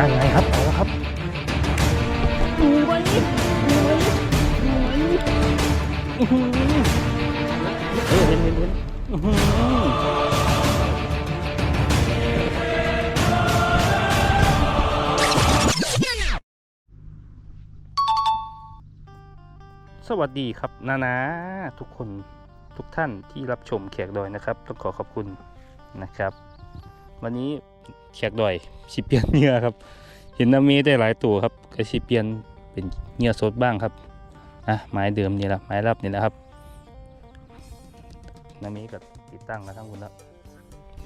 นั่นไงครับเอาล้วครับดูไหมดูไหมดูไหมอื้อหือเออเห็นเห็นเห็นอื้อหือสวัสดีครับนานาทุกคนทุกท่านที่รับชมแขกดอยนะครับ ต้องขอขอบคุณนะครับ วันนี้ แขกดอยชิเปลี่ยนเหงื่อครับ เห็นน้ำมีได้หลายตัวครับก็ชิเปลี่ยนเป็นเหงื่อสดบ้างครับอะไม้เดิมนี่แหละไม้รับนี่แหละครับน้ำมีกับติดตั้งกันทั้งหมดแล้ว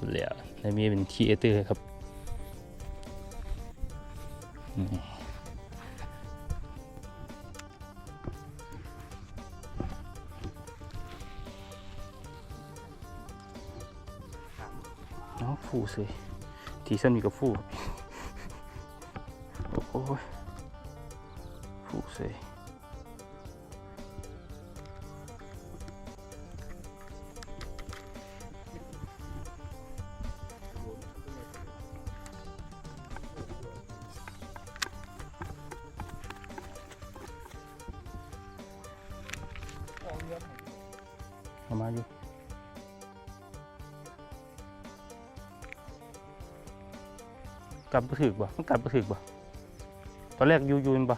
เหลือน้ำมีเป็นคีเอเตอร์ครับนี่น้องฟูสิ ทีสั้นมีกับฟูครับโอ้ยฟูเซเอามาอยู่ กลับมาถึกบ่มันกลับมาถึกบ่ตอนแรกยูยูนปะ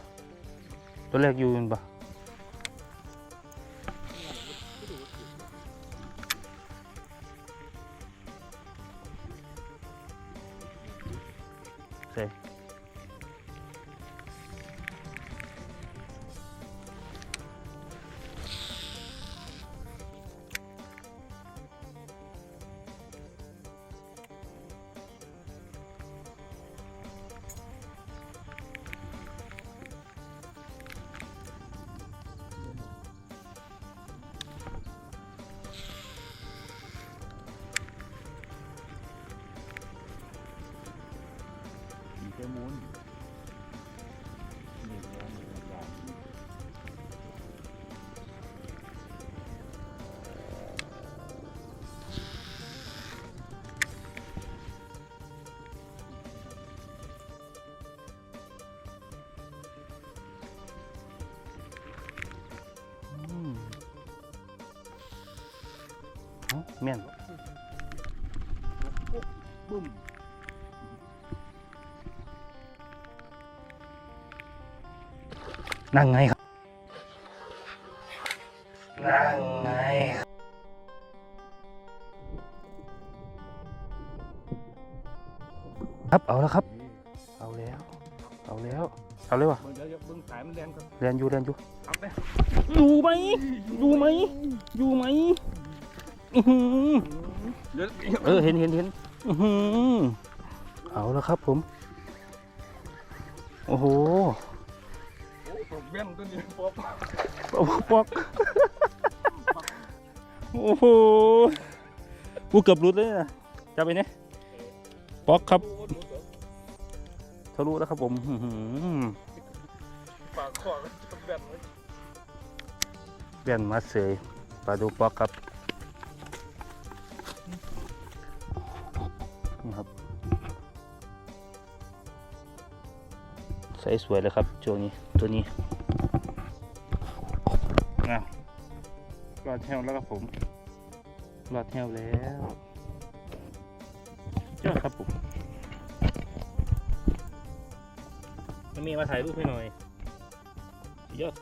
ตอนแรกยูนป แม่นบ่บึ้มนั่งไงครับ นั่งไงครับ เอาแล้วครับ เอาแล้ว เอาแล้ว เอาเลยวะเดี๋ยวเดี๋ยวเบิ่งสายมันแรงก่อนเรียนอยู่เรียนอยู่เอาไปอยู่ไหมอยู่ไหมอยู่ไหม อื้อหือเดี๋ยวเออเห็นเห็นเห็นอื้อหือเอาแล้วครับผม โอ้โหโอ้ผมแว่นตัวนี้ป๊อปปอกปอกโอ้โหกูเกือบหลุดเลยนะจับไปเนี่ยปอกครับทะลุแล้วครับผมอื้อหือปากคอก็ต้องแว่นไว้ เปลี่ยนมาเสยปลาดูปอกครับ นี่ครับ ใส่สวยเลยครับตัวนี้ตัวนี้นะรอดแถวแล้วครับผมรอดแถวแล้วยอดครับผมมันมีมาถ่ายรูปให้หน่อยยอด